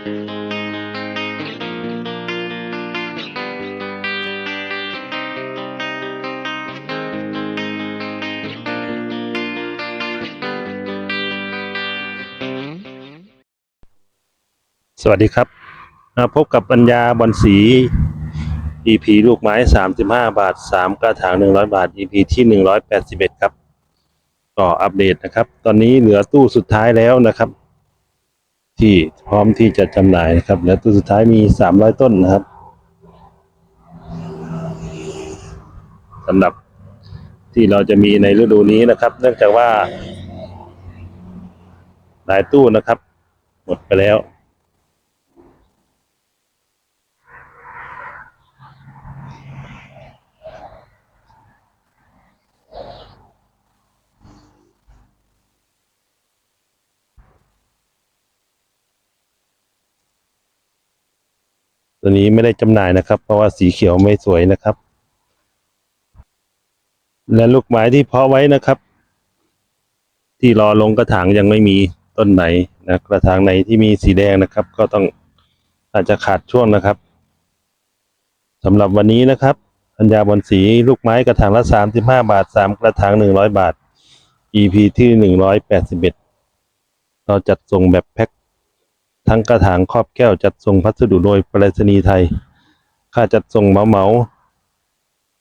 สวัสดีครับมาพบกับปัญญาบอลสี EP ลูกไม้ 35 บาท 3 กระถาง 100 บาท EP ที่ 181 ครับ ก็อัปเดตนะครับ ตอนนี้เหลือตู้สุดท้ายแล้วนะครับ ที่พร้อมที่จะจำหน่ายนะครับ และตัวสุดท้ายมี300ต้นนะครับสำหรับที่เราจะมีในฤดูนี้นะครับ เนื่องจากว่า หลายตู้นะครับ หมดไปแล้ว ตัวนี้ไม่ได้จำหน่ายนะครับ เพราะว่าสีเขียวไม่สวยนะครับ และลูกไม้ที่เพาะไว้นะครับ ที่รอลงกระถางยังไม่มีต้นไหนนะกระถางไหนที่มีสีแดงนะครับ ก็ต้องอาจจะขาดช่วงนะครับสำหรับวันนี้นะครับปัญญาบอลสีลูกไม้กระถางละสามสิบาทสามกระถางหนึ่งร้อยบาท EP ที่หนึ่งร้อยแปดสิบเอ็ดเราจัดส่งแบบแพ็ค ทั้งกระถางครอบแก้วจัดส่งพัสดุโดยไปรษณีย์ไทย ค่าจัดส่งเหมาเหมา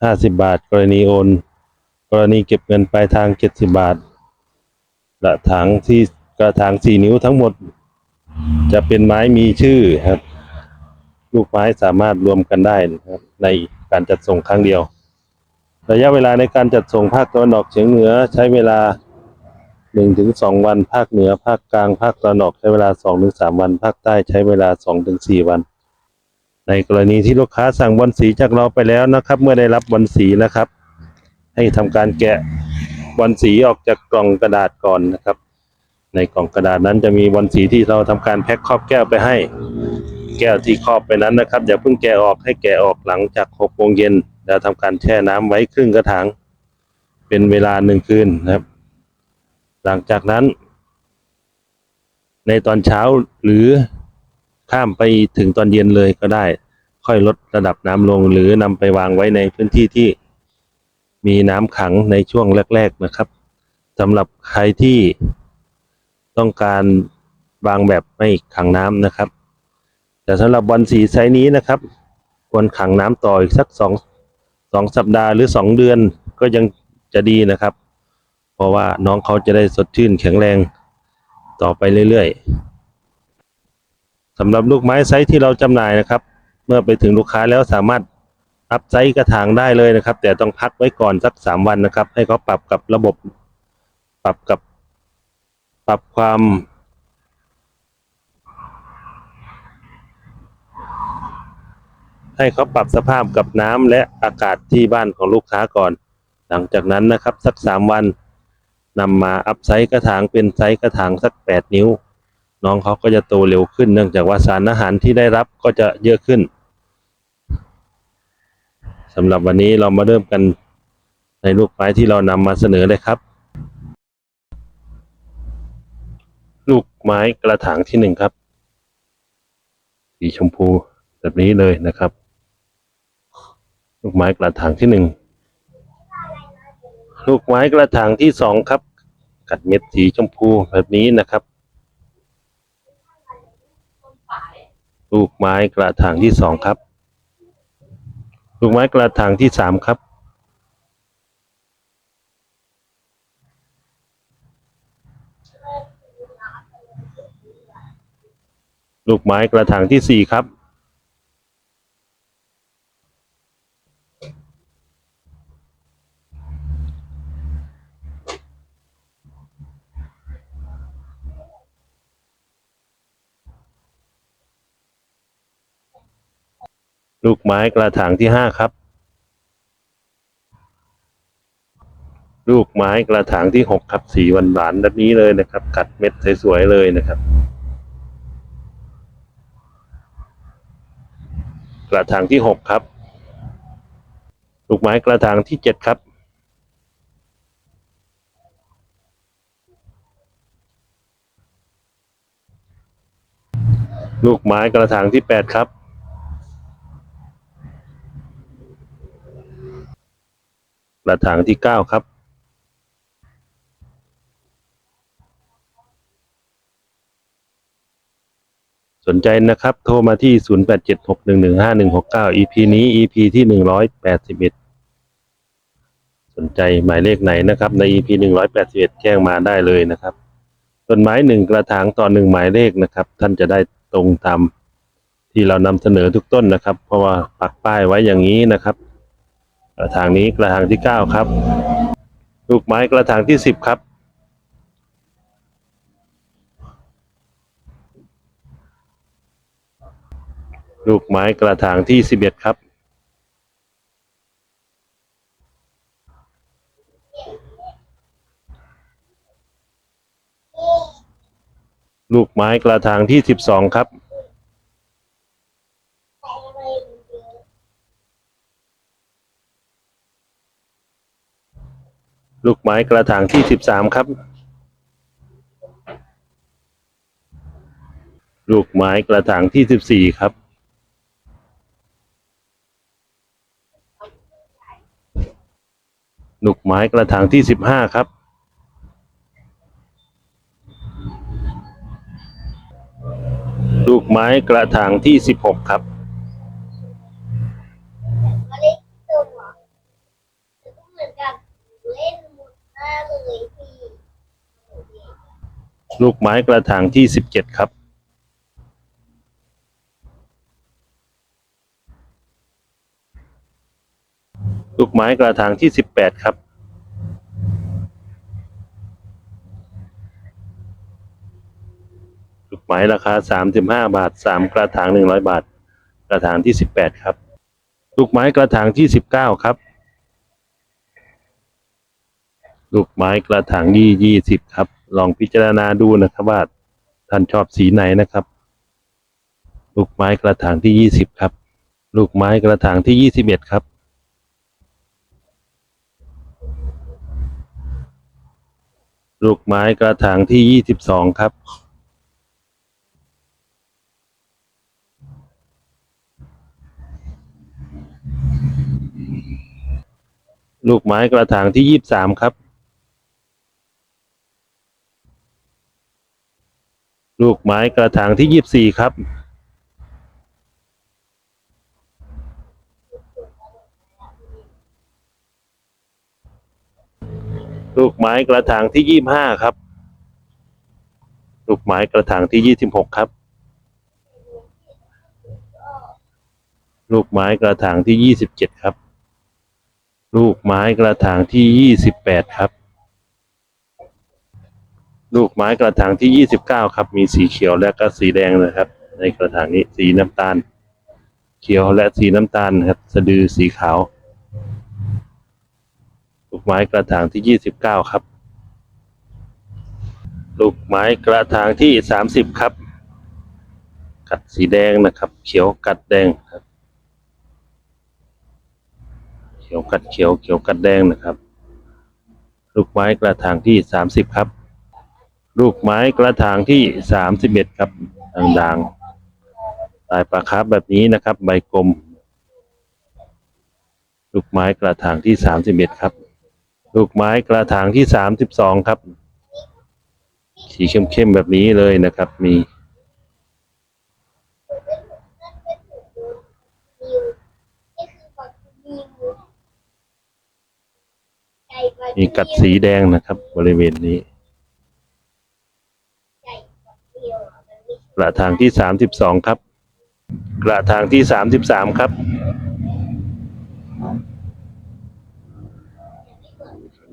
ห้าสิบบาท กรณีโอน กรณีเก็บเงินปลายทางเจ็ดสิบบาท กระถางที่กระถางสี่นิ้วทั้งหมด จะเป็นไม้มีชื่อครับ ลูกไม้สามารถรวมกันได้นะครับในการจัดส่งครั้งเดียว ระยะเวลาในการจัดส่งภาคตะวันออกเฉียงเหนือใช้เวลา หนึ่งถึงสองวันภาคเหนือภาคกลางภาคตะวันออกใช้เวลาสองถึงสามวัน ภาคใต้ใช้เวลาสองถึงสี่วัน ในกรณีที่ลูกค้าสั่งบอลสีจากเราไปแล้วนะครับ เมื่อได้รับบอลสีนะครับ ให้ทำการแกะบอลสีออกจากกล่องกระดาษก่อนนะครับ ในกล่องกระดาษนั้นจะมีบอลสีที่เราทำการแพ็คครอบแก้วไปให้ แก้วที่ครอบไปนั้นนะครับอย่าเพิ่งแกะออกให้แกะออกหลังจากหกโมงเย็นแล้วทำการแช่น้ำไว้ครึ่งกระถางเป็นเวลาหนึ่งคืนนะครับ หลังจากนั้น ในตอนเช้าหรือข้ามไปถึงตอนเย็นเลยก็ได้ ค่อยลดระดับน้ำลงหรือนำไปวางไว้ในพื้นที่ที่มีน้ำขังในช่วงแรก ๆนะครับสำหรับใครที่ต้องการวางแบบไม่ขังน้ำนะครับ แต่สำหรับบอลสีไซส์นี้นะครับ ควรขังน้ำต่ออีกสักสองสองสัปดาห์หรือสองเดือนก็ยังจะดีนะครับ เพราะว่าน้องเขาจะได้สดชื่นแข็งแรงต่อไปเรื่อยๆสำหรับลูกไม้ไซส์ที่เราจำหน่ายนะครับ เมื่อไปถึงลูกค้าแล้วสามารถอัพไซส์กระถางได้เลยนะครับ แต่ต้องพักไว้ก่อนสักสามวันนะครับ ให้เขาปรับกับระบบ ปรับกับ ปรับความ ให้เขาปรับสภาพกับน้ำและอากาศที่บ้านของลูกค้าก่อน หลังจากนั้นนะครับ สักสามวัน นำมาอัพไซส์กระถางเป็นไซส์กระถางสักแปดนิ้ว น้องเขาก็จะโตเร็วขึ้นเนื่องจากว่าสารอาหารที่ได้รับก็จะเยอะขึ้นสำหรับวันนี้เรามาเริ่มกันในลูกไม้ที่เรานำมาเสนอเลยครับ ลูกไม้กระถางที่หนึ่งครับ สีชมพูแบบนี้เลยนะครับ ลูกไม้กระถางที่หนึ่งลูกไม้กระถางที่สองครับ กัดเม็ดสีชมพูแบบนี้นะครับ ลูกไม้กระถางที่สองครับ ลูกไม้กระถางที่สามครับ ลูกไม้กระถางที่สี่ครับ ลูกไม้กระถางที่ห้าครับ ลูกไม้กระถางที่หกครับ สีหวานหวานแบบนี้เลยนะครับ กัดเม็ดสวยๆเลยนะครับ กระถางที่หกครับ ลูกไม้กระถางที่เจ็ดครับ ลูกไม้กระถางที่แปดครับ ระถางที่เก้าครับ สนใจนะครับ โทรมาที่ 0876115169 EP นี้ EP ที่ 181 สนใจหมายเลขไหนนะครับ ใน EP 181 แจ้งมาได้เลยนะครับ ต้นไม้หนึ่งกระถางต่อหนึ่งหมายเลขนะครับ ท่านจะได้ตรงตามที่เรานำเสนอทุกต้นนะครับ เพราะว่าปักป้ายไว้อย่างนี้นะครับ กระถางนี้กระถางที่เก้าครับ ลูกไม้กระถางที่สิบครับ ลูกไม้กระถางที่สิบเอ็ดครับ ลูกไม้กระถางที่สิบสองครับ ลูกไม้กระถางที่สิบสามครับ ลูกไม้กระถางที่สิบสี่ครับ ลูกไม้กระถางที่สิบห้าครับ ลูกไม้กระถางที่สิบหกครับ ก็เล่นตัวหรอแต่ก็เหมือนกับเล่นหมดหน้าเลยพี่ ลูกไม้กระถางที่สิบเจ็ดครับ ลูกไม้กระถางที่สิบแปดครับ ลูกไม้ราคาสามสิบห้าบาทสามกระถางหนึ่งร้อยบาท กระถางที่สิบแปดครับ ลูกไม้กระถางที่สิบเก้าครับ ลูกไม้กระถางยี่ยี่สิบครับ ลองพิจารณาดูนะครับว่าท่านชอบสีไหนนะครับ ลูกไม้กระถางที่ยี่สิบครับ ลูกไม้กระถางที่ยี่สิบเอ็ดครับ ลูกไม้กระถางที่ยี่สิบสองครับ ลูกไม้กระถางที่ยี่สิบสามครับ ลูกไม้กระถางที่ยี่สิบสี่ครับ ลูกไม้กระถางที่ยี่สิบห้าครับ ลูกไม้กระถางที่ยี่สิบหกครับ ลูกไม้กระถางที่ยี่สิบเจ็ดครับ ลูกไม้กระถางที่ยี่สิบแปดครับ ลูกไม้กระถางที่ยี่สิบเก้าครับ มีสีเขียวและก็สีแดงนะครับ ในกระถางนี้สีน้ำตาล เขียวและสีน้ำตาลครับ สะดือสีขาว ลูกไม้กระถางที่ยี่สิบเก้าครับ ลูกไม้กระถางที่สามสิบครับ กัดสีแดงนะครับ เขียวกัดแดงครับ เขียวกัดเขียวเขียวกัดแดงนะครับ ลูกไม้กระถางที่สามสิบครับ ลูกไม้กระถางที่สามสิบเอ็ดครับด่างๆลายปลาคาร์ฟแบบนี้นะครับ ใบกลม ลูกไม้กระถางที่สามสิบเอ็ดครับ ลูกไม้กระถางที่สามสิบสองครับ สีเข้มๆแบบนี้เลยนะครับ มีมีกัดสีแดงนะครับ บริเวณนี้ ไก่กว่านิวอะมันไม่ ก ระถางที่สามสิบสองครับ กระถางที่สามสิบสามครับ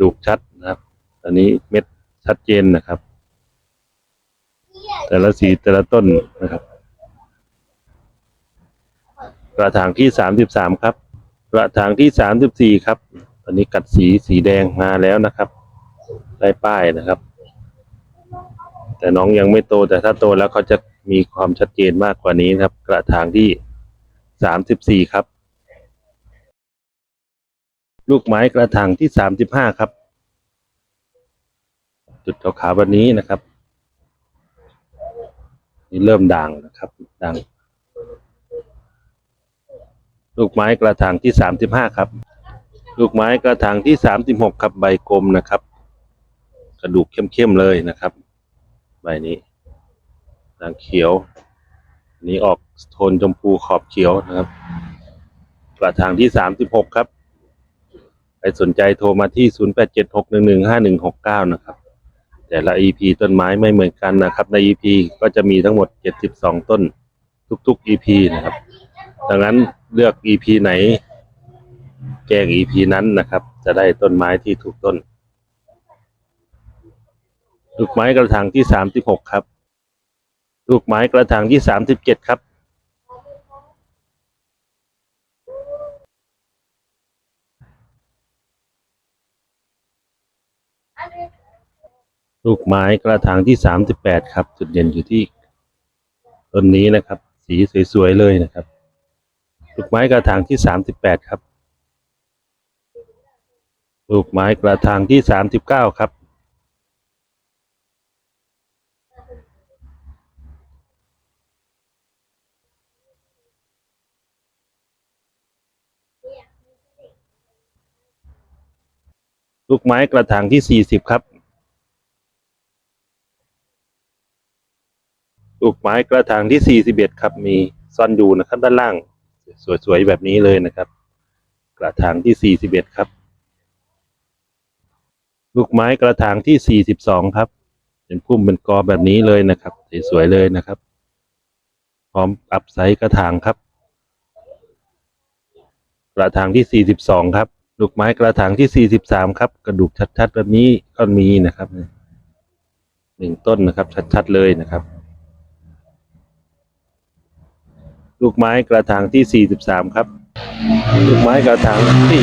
ดูชัดนะครับ อันนี้เม็ดชัดเจนนะครับ แต่ละสีแต่ละต้นนะครับ กระถางที่สามสิบสามครับ กระถางที่สามสิบสี่ครับ ตอนนี้กัดสีสีแดงมาแล้วนะครับ ได้ป้ายนะครับ แต่น้องยังไม่โตแต่ถ้าโตแล้วเขาจะมีความชัดเจนมากกว่านี้นะครับ กระถางที่สามสิบสี่ครับ ลูกไม้กระถางที่สามสิบห้าครับ จุดขาวๆแบบนี้นะครับ นี่เริ่มด่างนะครับางลูกไม้กระถางที่สามสิบห้าครับ ลูกไม้กระถางที่สามสิบหกครับใบกลมนะครับ กระดูกเข้มๆเลยนะครับ ใบนี้ด่างเขียวนนี้ออกโทนชมพูขอบเขียวนะครับกระถางที่สามสิบหกครับใครสนใจโทรมาที่ศูนย์แปดเจ็ดหกหนึ่งหนึ่งห้าหนึ่งหกเก้านะครับ แต่ละ EP ต้นไม้ไม่เหมือนกันนะครับ ใน EP ก็จะมีทั้งหมดเจ็ดสิบสองต้น ทุกๆ EP นะครับ ดังนั้นเลือก EP ไหน แจ้ง EP นั้นนะครับ จะได้ต้นไม้ที่ถูกต้น ลูกไม้กระถางที่สามสิบหกครับ ลูกไม้กระถางที่สามสิบเจ็ดครับ ลูกไม้กระถางที่สามสิบแปดครับ จุดเด่นอยู่ที่ต้นนี้นะครับ สีสวยๆเลยนะครับ ลูกไม้กระถางที่สามสิบแปดครับ ลูกไม้กระถางที่สามสิบเก้าครับ ลูกไม้กระถางที่สี่สิบครับ ลูกไม้กระถางที่สี่สิบเอ็ดครับ มีซ่อนอยู่นะครับ ด้านล่าง สวยๆแบบนี้เลยนะครับ กระถางที่สี่สิบเอ็ดครับ ลูกไม้กระถางที่สี่สิบสองครับ เป็นพุ่มเป็นกอแบบนี้เลยนะครับ สวยๆเลยนะครับ พร้อมปรับไซส์กระถางครับ กระถางที่สี่สิบสองครับ ลูกไม้กระถางที่สี่สิบสามครับ กระดูกชัดๆแบบนี้ก็มีนะครับหนึ่งต้นนะครับ ชัดๆเลยนะครับ ลูกไม้กระถางที่สี่สิบสามครับ ลูกไม้กระถางที่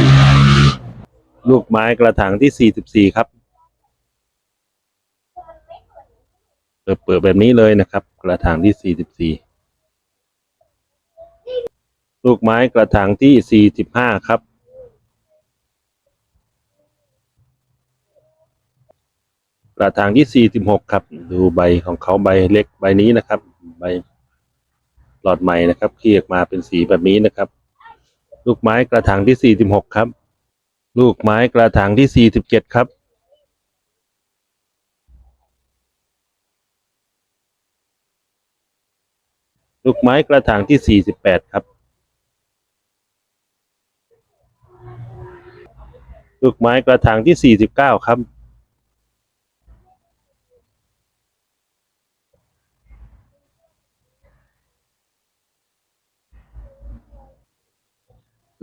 ลูกไม้กระถางที่สี่สิบสี่ครับเปิดเปิดแบบนี้เลยนะครับ กระถางที่สี่สิบสี่ลูกไม้กระถางที่สี่สิบห้าครับ ระถางที่สี่สิบหกครับ ดูใบของเขาใบเล็กใบนี้นะครับ ใบหลอดใหม่นะครับเคลียกมาเป็นสีแบบนี้นะครับ ลูกไม้กระถางที่สี่สิบหกครับ ลูกไม้กระถางที่สี่สิบเจ็ดครับลูกไม้กระถางที่สี่สิบแปดครับ ลูกไม้กระถางที่สี่สิบเก้าครับ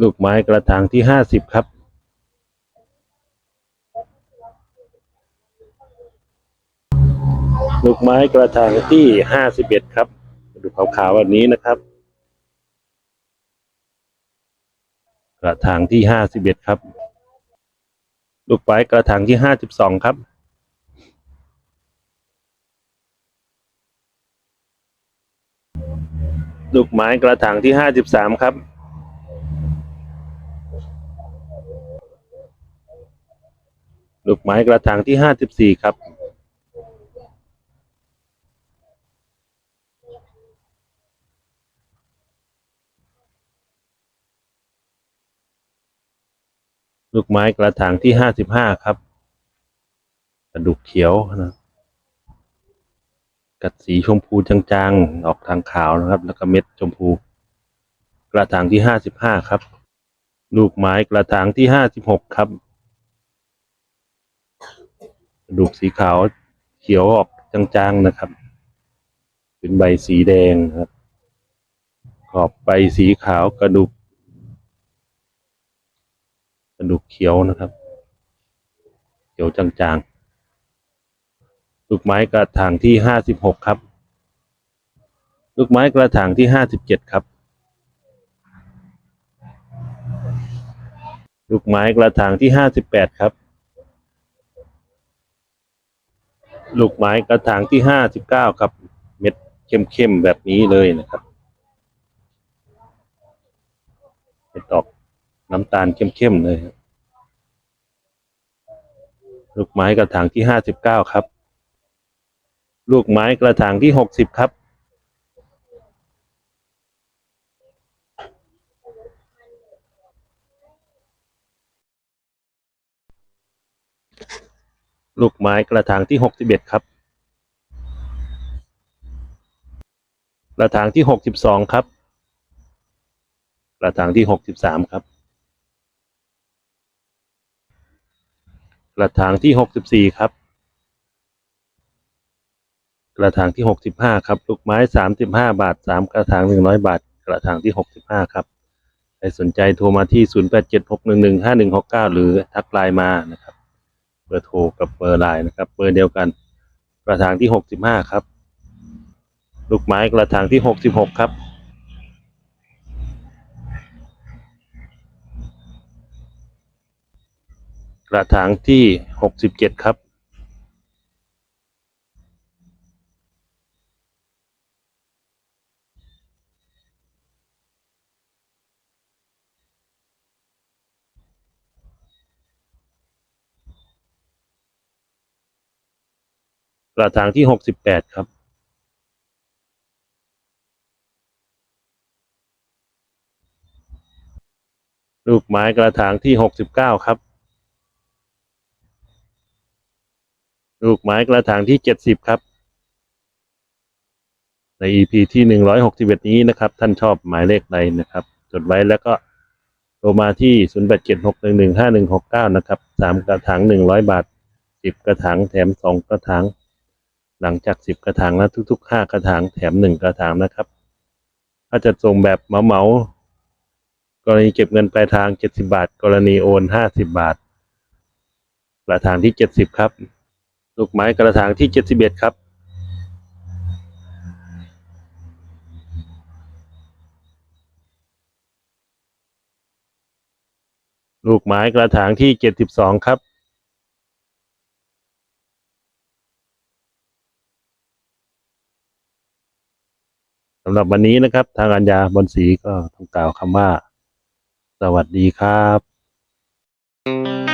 ลูกไม้กระถางที่ห้าสิบครับ ลูกไม้กระถางที่ห้าสิบเอ็ดครับ ดูขาวๆแบบนี้นะครับ กระถางที่ห้าสิบเอ็ดครับ ลูกไม้กระถางที่ห้าสิบสองครับลูกไม้กระถางที่ห้าสิบสามครับ ลูกไม้กระถางที่ห้าสิบสี่ครับ ลูกไม้กระถางที่ห้าสิบห้าครับ กระดูกเขียวนะกัดสีชมพูจางๆ ออกทางขาวนะครับ แล้วก็เม็ดชมพู กระถางที่ห้าสิบห้าครับ ลูกไม้กระถางที่ห้าสิบหกครับ ดูกสีขาวเขียวออกจางๆนะครับ เป็นใบสีแดงครับ ขอบใบสีขาวกระดูก กระดูกเขียวนะครับ เขียวจางๆ ลูกไม้กระถางที่ห้าสิบหกครับ ลูกไม้กระถางที่ห้าสิบเจ็ดครับ ลูกไม้กระถางที่ห้าสิบแปดครับ ลูกไม้กระถางที่ห้าสิบเก้าครับ เม็ดเข้มๆแบบนี้เลยนะครับเม็ดออกน้ำตาลเข้มๆเลยครับลูกไม้กระถางที่ห้าสิบเก้าครับ ลูกไม้กระถางที่หกสิบครับ ลูกไม้กระถางที่หกสิบเอ็ดครับ กระถางที่หกสิบสองครับ กระถางที่หกสิบสามครับ กระถางที่หกสิบสี่ครับ กระถางที่หกสิบห้าครับ ลูกไม้สามสิบห้าบาทสามกระถางหนึ่งร้อยบาท กระถางที่หกสิบห้าครับใครสนใจโทรมาที่ 0876115169 หรือทักไลน์มานะครับ บอร์โทรกับเบอร์ไลน์นะครับ เบอร์เดียวกัน กระถางที่ 65 ครับ ลูกไม้กระถางที่ 66 ครับกระถางที่ 67 ครับ ระถางที่68ครับ ลูกไม้กระถางที่69ครับ ลูกไม้กระถางที่70ครับ ใน EP ที่161นี้นะครับ ท่านชอบหมายเลขใดนะครับ จดไว้แล้วก็โทรมาที่ 0876115169 นะครับ 3 กระถาง 100 บาท 10 กระถาง แถม 2 กระถาง หลังจาก10กระถางแล้วทุกๆ5กระถางแถม1กระถางนะครับ ถ้าจะส่งแบบเหมาๆกรณีเก็บเงินปลายทาง70บาท กรณีโอน50บาท กระถางที่70ครับ ลูกไม้กระถางที่71ครับ ลูกไม้กระถางที่72ครับำหรับวันนี้นะครับ ทางอัญญาบนศรีก็ต้องกล่าวคำว่า สวัสดีครับ